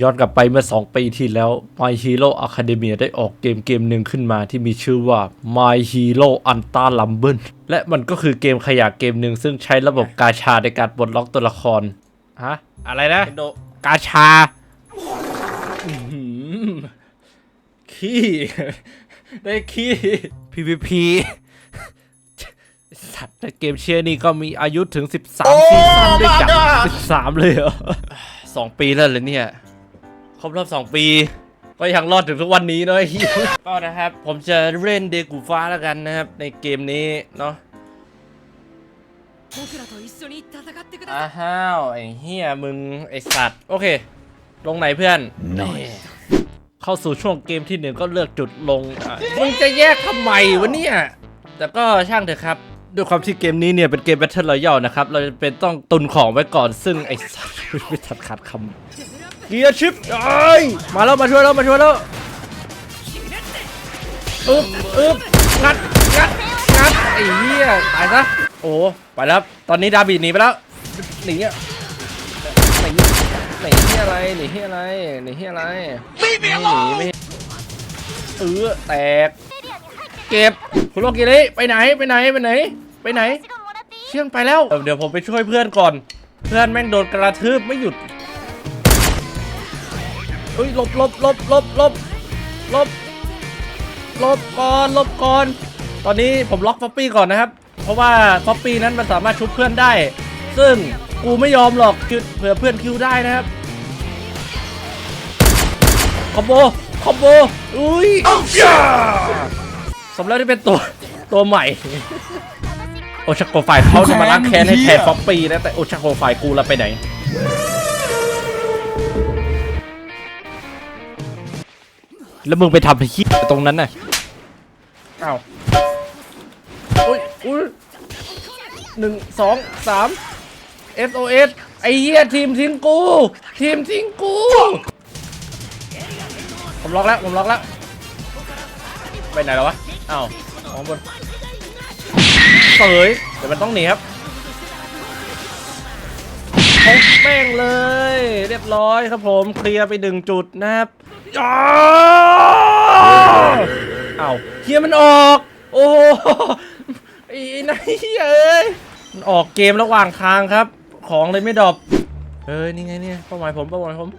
ย้อนกลับไปเมื่อ 2 ปีที่แล้ว My Hero Academia ได้ออกเกมเกมหนึ่งขึ้นมาที่มีชื่อว่า My Hero Ultra Rumble และมันก็คือเกมขยะเกมหนึ่งซึ่งใช้ระบบกาชาในการปลดล็อกตัวละคร ฮะ อะไรนะ กาชาอื้อหือขี้ ได้ขี้ PVP สัตว์ในเกมเชียร์นี่ก็มีอายุถึง 13 ซีซั่นด้วยกัน13 เลยเหรอสองปีแล้วเลยเนี่ย ครบรอบสองปี ก็ยังรอดถึงทุกวันนี้เนาะก็นะครับ ผมจะเล่นเดกูฟ้าแล้วกันนะครับ ในเกมนี้เนาะอ้าวไอ้เฮียมึงไอ้สัตว์ โอเค ลงไหนเพื่อนเข้าสู่ช่วงเกมที่หนึ่งก็เลือกจุดลงมึงจะแยกทำไมวะเนี่ยแต่ก็ช่างเถอะครับด้วยความที่เกมนี้เนี่ยเป็นเกมแบทเทิลรอยัลนะครับ เราจะเป็นต้องตุนของไว้ก่อนซึ่งไอ้สัตว์ไม่ทัดขาดคำ กียร์ชิปเอ้ยมาแล้วมาช่วยแล้วมาช่วยแล้วอึ๊บอึ๊บงัดงัดงัดไอ้เหี้ยตายซะโอ้ไปแล้วตอนนี้ดาบิดหนีไปแล้วหนีอะหนีหนีที่อะไรหนีที่อะไรหนีที่อะไรไม่หนีไม่เออแตก เก็บคุณโลกิริไปไหนไปไหนไปไหน ไปไหน เชื่องไปแล้วเดี๋ยวผมไปช่วยเพื่อนก่อน เพื่อนแม่งโดนกระทืบไม่หยุด เอ้ยหลบหลบหลบหลบหลบหลบหลบก่อนหลบก่อน ตอนนี้ผมล็อกฟอปปี้ก่อนนะครับ เพราะว่าฟอปปี้นั้นมันสามารถชุบเพื่อนได้ ซึ่งกูไม่ยอมหรอกคือเผื่อเพื่อนคิวได้นะครับคอมโบคอมโบอุ้ยสมแล้วที่เป็นตัวตัวใหม่ โอชาโกไฟเขาจะมาล้างแค้นให้แทนฟอปปี้นะแต่โอชาโกไฟกูละไปไหน แล้วมึงไปทำไอ้ขี้ตรงนั้นน่ะอ้าวอุ้ยอุ้ยหนึ่งสองสาม SOS ไอ้เหี้ยทีมทิ้งกู ทีมทิ้งกู ผมล็อกแล้ว ผมล็อกแล้ว ไปไหนแล้ววะอ้าวมองบนเสยเดี๋ยวมันต้องหนีครับแม่งเลย เรียบร้อยครับผม เคลียร์ไปหนึ่งจุดนะครับ อ้าวอ้าวเฮียมันออก โอ้โหไอ้นายเอ้ยมันออกเกมระหว่างทางครับ ของเลยไม่ดรอปเอ้ยนี่ไงเนี่ยเป้าหมายผมเป้าหมายผม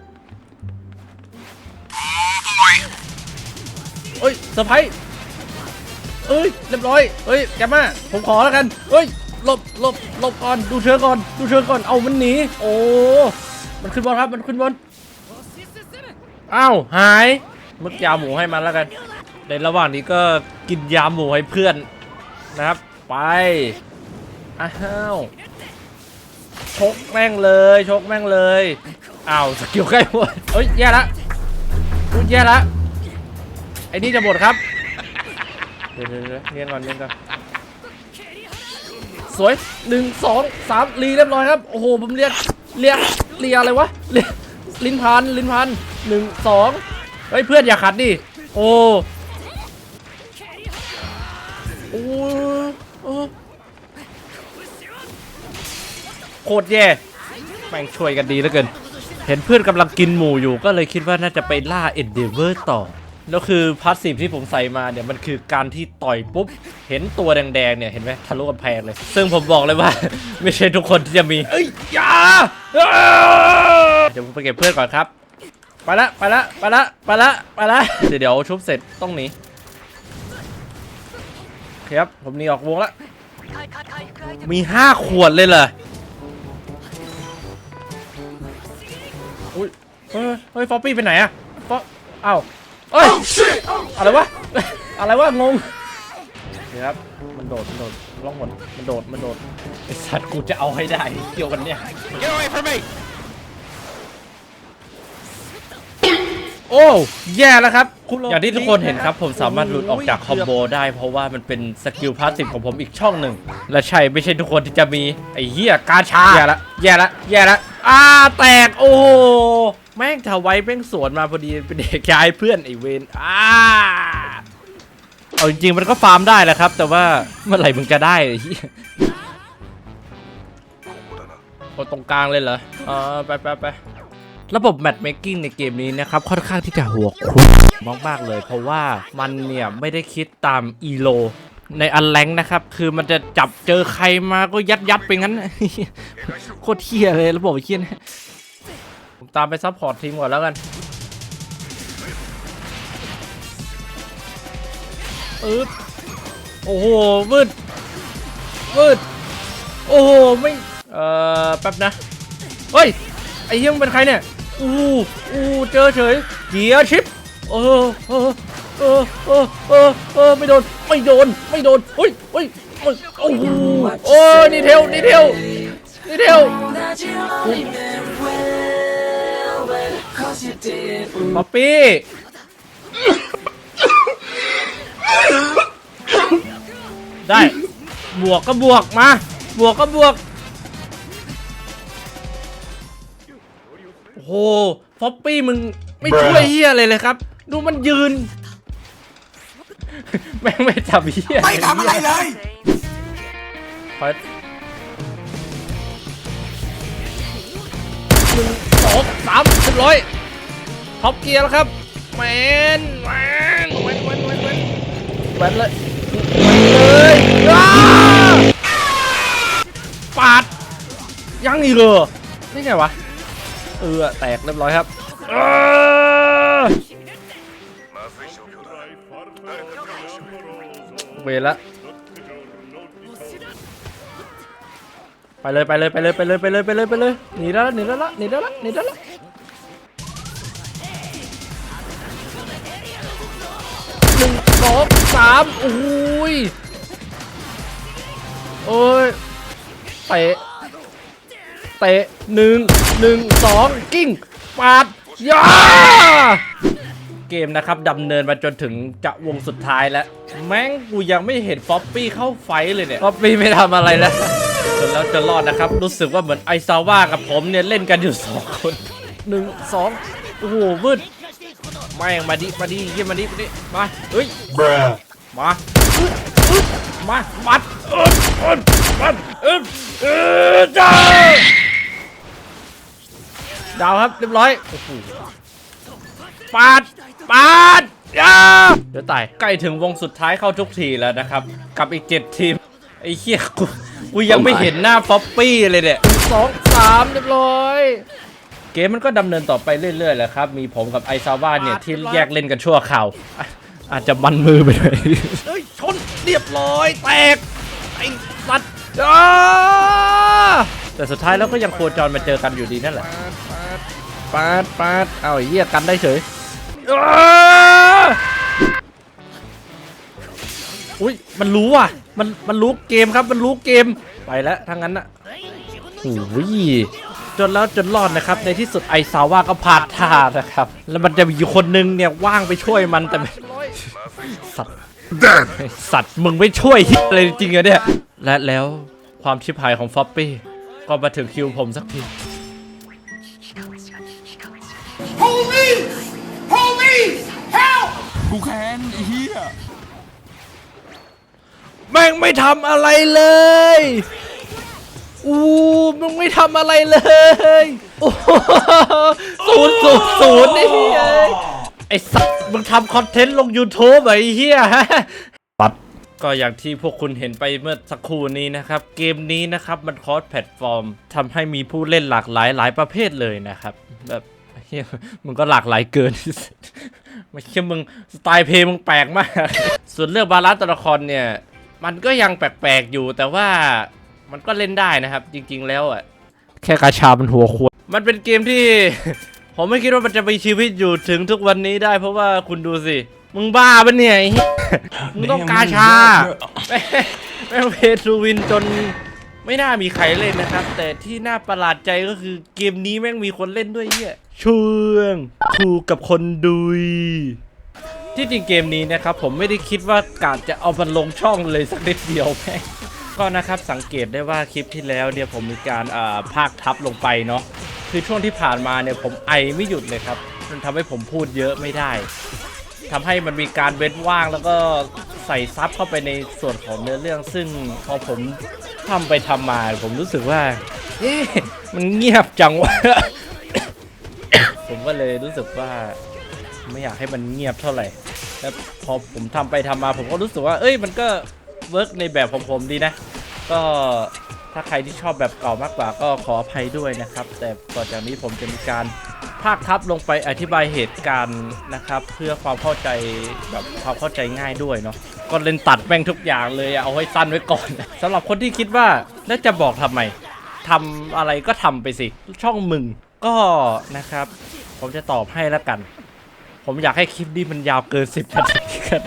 เอ้ยเซอร์ไพรส์เอ้ยเรียบร้อยเอ้ยแกมาผมขอแล้วกันเอ้ยหลบหลบหลบก่อนดูเชิงก่อนดูเชิงก่อนเอามันหนีโอ้มันขึ้นบอลครับมันขึ้นบอล อ้าวหายมึกยาหมูให้มันแล้วกัน ในระหว่างนี้ก็กินยาหมูให้เพื่อนนะครับ ไปอ้าวชกแม่งเลยชกแม่งเลยอ้าวสกิลใกล้หมดเอ้ยแย่ละอุ๊ยแย่ละไอ้นี่จะหมดครับเดี๋ยวเดี๋ยวเดี๋ยวเรียนก่อนเรียนก่อนสวยหนึ่งสองสามรีเรียบร้อยครับ โอ้โหผมเรียกเรียกเรียอะไรวะเรีย ลิ้นพันลิ้นพันหนึ่งสองเฮ้ยเพื่อนอย่าขัดดิโอ้โอ้โอ้โคตรแย่แม่งช่วยกันดีเหลือเกิน เห็นเพื่อนกำลังกินหมูอยู่ก็เลยคิดว่าน่าจะไปล่าเอ็นเดเวอร์ต่อ แล้วคือพาสซีฟที่ผมใส่มาเนี่ยมันคือการที่ต่อยปุ๊บ เห็นตัวแดงๆเนี่ยเห็นไหมทะลุกำแพงเลย ซึ่งผมบอกเลยว่า ไม่ใช่ทุกคนที่จะมี เอ้ยอย่าอ้าเดี๋ยวผมไปเก็บเพื่อนก่อนครับ ไปละไปละไปละไปละไปละเดี๋ยวเดี๋ยวชุบเสร็จต้องหนีโอเคครับผมหนีออกวงละมีห้าขวดเลยเหรออุ้ยเฮ้ยเฮ้ยฟอปปี้ไปไหนอะฟอเอ้า เอ้ยอะไรวะ อะไรวะงงเดี๋ยวครับมันโดดมันโดดล่องหนมันโดดมันโดดไอสัตว์กูจะเอาให้ได้เกี่ยวกันเนี่ย Get away from me โอ้แย่แล้วครับอย่างที่ทุกคนเห็นครับ ผมสามารถหลุดออกจากคอมโบได้ เพราะว่ามันเป็นสกิลพาสซีฟของผมอีกช่องหนึ่ง และใช่ไม่ใช่ทุกคนที่จะมีไอ้เหี้ยกาชาแย่ละแย่ละแย่ละอ้าแตกโอ้โห แม่งทวายแม่งสวนมาพอดีเป็นเด็กย้ายเพื่อนไอเวนอ้าเอาจริงๆมันก็ฟาร์มได้แหละครับ แต่ว่าเมื่อไหร่มึงจะได้ไอ้เหี้ยโอ้ตรงกลางเลยเหรอเออไปไปไประบบแมทเมคกิ้งในเกมนี้นะครับ ค่อนข้างที่จะหัวครุกมากๆเลย เพราะว่ามันเนี่ยไม่ได้คิดตามอีโลในอันแรงนะครับ คือมันจะจับเจอใครมาก็ยัดยัดไปงั้น โคตรเที่ยเลยระบบเที่ยนี่ย ผมตามไปซัพพอร์ตทีมก่อนแล้วกัน อึดโอ้โหมืดมืดโอ้โห ไม่ เอ่อ แป๊บนะ เฮ้ย ไอ้เหี้ยงเป็นใครเนี่ย อู้อู้เจอเฉย เกียร์ชิปเออเออเออเออเออเออไม่โดน ไม่โดน ไม่โดนเฮ้ยเฮ้ยเฮ้ยโอ้โหโอ้นี่เทลนี่เทลนี่เทล ป๊อปปี้ ได้ บวกก็บวกมา บวกก็บวก โอ้โหฟอปปี้มึงไม่ช่วยเฮียอะไรเลยครับ ดูมันยืน แม่งไม่จับเฮียไม่ทำอะไรเลยขอหนึ่งสองสามเรียบร้อย ท็อปเกียร์แล้วครับแมนแมนแมนแมนแมนแมนแมนเลยแมนเลยปาดยังอีกเหรอนี่ไงวะเออแตกเรียบร้อยครับเวละไปเลยไปเลยไปเลยไปเลยไปเลยไปเลยไปเลยหนีแล้วหนีแล้วละหนีแล้วละหนีแล้วละ สองสามโอ้ยโอ้ยเตะเตะหนึ่งหนึ่งสองกิ้งปาดยาเกมนะครับดำเนินมาจนถึงจะวงสุดท้ายแล้ว แม่งกูยังไม่เห็นฟอปปี้เข้าไฟท์เลยเนี่ยฟอปปี้ไม่ทำอะไรแล้วจนแล้วจะรอดนะครับ รู้สึกว่าเหมือนไอซาว่ากับผมเนี่ย เล่นกันอยู่สองคนหนึ่งสองโอ้โหมืด แม่งมาดิมาดิเยี่ยมมาดิมาดิมาเฮ้ย Bruh. มาอึ๊ดอึ๊ดมามัดเอิดเอิดมัดเอิดเอิดจ้าดาวครับเรียบร้อยโอ้โหปาดปาดยาเดี๋ยวตายใกล้ถึงวงสุดท้ายเข้าทุกทีแล้วนะครับ กับอีกเจ็ดทีมไอ้เหี้ยกูกูยังไม่เห็นหน้าฟอปปี้เลยเนี่ยหนึ่งสองสามเรียบร้อย เกมมันก็ดำเนินต่อไปเรื่อยๆแหละครับ มีผมกับไอซาว่าเนี่ยที่แยกเล่นกันชั่วข่าวอะอาจจะมันมือไปหน่อยเฮ้ยชนเรียบร้อย แตกไอ้สัตว์อ้าแต่สุดท้ายแล้วก็ยังโคจรมาเจอกันอยู่ดีนั่นแหละ ปาดปาดเอาไอ้เหี้ยกันได้เฉยอ้าอุ้ยมันรู้อะ มันมันรู้เกมครับ มันรู้เกมไปแล้วทั้งนั้นอะโอ้ย จนแล้วจนรอดนะครับ ในที่สุดไอซาว่าก็พลาดท่านะครับ แล้วมันจะมีอยู่คนนึงเนี่ยว่างไปช่วยมันแต่ไม่สัตว์สัตว์มึงไม่ช่วยเหี้ยอะไรจริงๆอะเนี่ย และแล้วความชิบหายของฟอปปี้ก็มาถึงคิวผมสักที Police! Police! Help! กูแค้นไอ้เหี้ย แม่งไม่ทำอะไรเลย อู้มึงไม่ทำอะไรเลยโอ้โหศูนย์ศูนย์ศูนย์ไอ้เหี้ยไอ้สัตว์มึงทำคอนเทนต์ลง YouTube เหรอไอ้เหี้ยปัด ก็อย่างที่พวกคุณเห็นไปเมื่อสักครู่นี้นะครับ เกมนี้นะครับมันคอสแพลตฟอร์มทำให้มีผู้เล่นหลากหลายหลายประเภทเลยนะครับ แบบเฮียมึงก็หลากหลายเกิน ไม่ใช่มึงสไตล์เพลงมึงแปลกมาก ส่วนเรื่องบาลานซ์ตัวละครเนี่ย มันก็ยังแปลกๆอยู่แต่ว่า มันก็เล่นได้นะครับ จริง ๆ แล้วอะ แค่กาชามันหัวควรมันเป็นเกมที่ ผมไม่คิดว่ามันจะมีชีวิตอยู่ถึงทุกวันนี้ได้ เพราะว่าคุณดูสิ มึงบ้าปะเนี่ยไอ้เหี้ยมึงต้องกาชา แม่งแม่งเพทูวินจนไม่น่ามีใครเล่นนะครับ แต่ที่น่าประหลาดใจก็คือเกมนี้แม่งมีคนเล่นด้วยเหี้ยช่วงคู่กับคนดุย ที่จริงเกมนี้นะครับ ผมไม่ได้คิดว่ากาจะเอามันลงช่องเลยสักนิดเดียวแม่ง ก็นะครับสังเกตได้ว่าคลิปที่แล้วเนี่ยผมมีการอ่าพากทับลงไปเนาะคือช่วงที่ผ่านมาเนี่ยผมไอไม่หยุดเลยครับมันทำให้ผมพูดเยอะไม่ได้ทำให้มันมีการเว้นว่างแล้วก็ใส่ซับเข้าไปในส่วนของเนื้อเรื่อง ซึ่งพอผมทำไปทำมาผมรู้สึกว่าเอ๊ะมันเงียบจังวะ ผมก็เลยรู้สึกว่าไม่อยากให้มันเงียบเท่าไหร่แล้วพอผมทำไปทำมา ผมก็รู้สึกว่า เอ้ยมันก็ เวิร์กในแบบของผมดีนะ ก็ถ้าใครที่ชอบแบบเก่ามากกว่าก็ขออภัยด้วยนะครับ แต่ต่อจากนี้ผมจะมีการภาคทับลงไปอธิบายเหตุการณ์นะครับ เพื่อความเข้าใจแบบความเข้าใจง่ายด้วยเนาะก็เล่นตัดแม่งทุกอย่างเลยอะเอาไว้สั้นไว้ก่อนสำหรับคนที่คิดว่าแล้วจะบอกทำไมทำอะไรก็ทำไปสิช่องมึงก็นะครับ ผมจะตอบให้แล้วกัน ผมอยากให้คลิปนี้มันยาวเกิน10นาทีกัน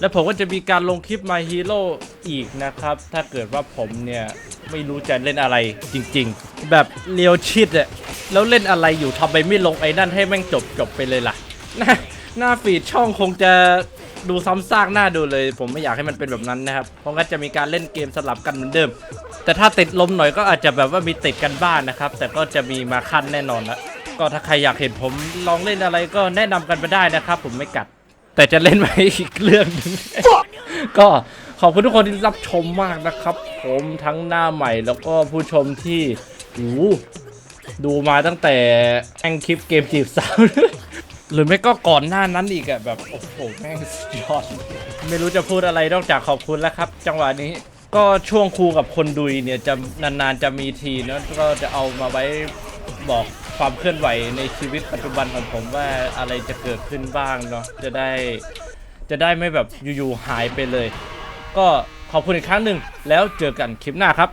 แล้วผมก็จะมีการลงคลิป My Hero อีกนะครับ ถ้าเกิดว่าผมเนี่ย ไม่รู้จะเล่นอะไรจริงๆ แบบเลียวชิดอะแล้วเล่นอะไรอยู่ทำไมไม่ลงไอ้นั่นให้แม่งจบจบไปเลยล่ะ หน้าหน้าฟีดช่องคงจะดูซ้ำซากหน้าดูเลย ผมไม่อยากให้มันเป็นแบบนั้นนะครับเพราะงั้นจะมีการเล่นเกมสลับกันเหมือนเดิม แต่ถ้าติดลมหน่อยก็อาจจะแบบว่ามีติดกันบ้างนะครับ แต่ก็จะมีมาขั้นแน่นอนละก็ถ้าใครอยากเห็นผมลองเล่นอะไรก็แนะนำกันไปได้นะครับ ผมไม่กัด แต่จะเล่นไว้อีกเรื่องหนึง ก็ขอบคุณทุกคนที่รับชมมากนะครับ ผมทั้งหน้าใหม่แล้วก็ผู้ชมที่หูดูมาตั้งแต่แองคลิปเกมจีบสาว หรือไม่ก็ก่อนหน้านั้นอีกอะแบบ โอ้โห แม่งสุดยอด ไม่รู้จะพูดอะไรนอกจากขอบคุณแล้วครับ จังหวะนี้ก็ช่วงครูกับคนดุยเนี่ยจะนานๆจะมีทีเนอะก็จะเอามาไว้บอก ความเคลื่อนไหวในชีวิตปัจจุบันของผมว่าอะไรจะเกิดขึ้นบ้างเนาะจะได้จะได้ไม่แบบอยู่ๆหายไปเลย ก็ขอบคุณอีกครั้งหนึ่งแล้วเจอกันคลิปหน้าครับ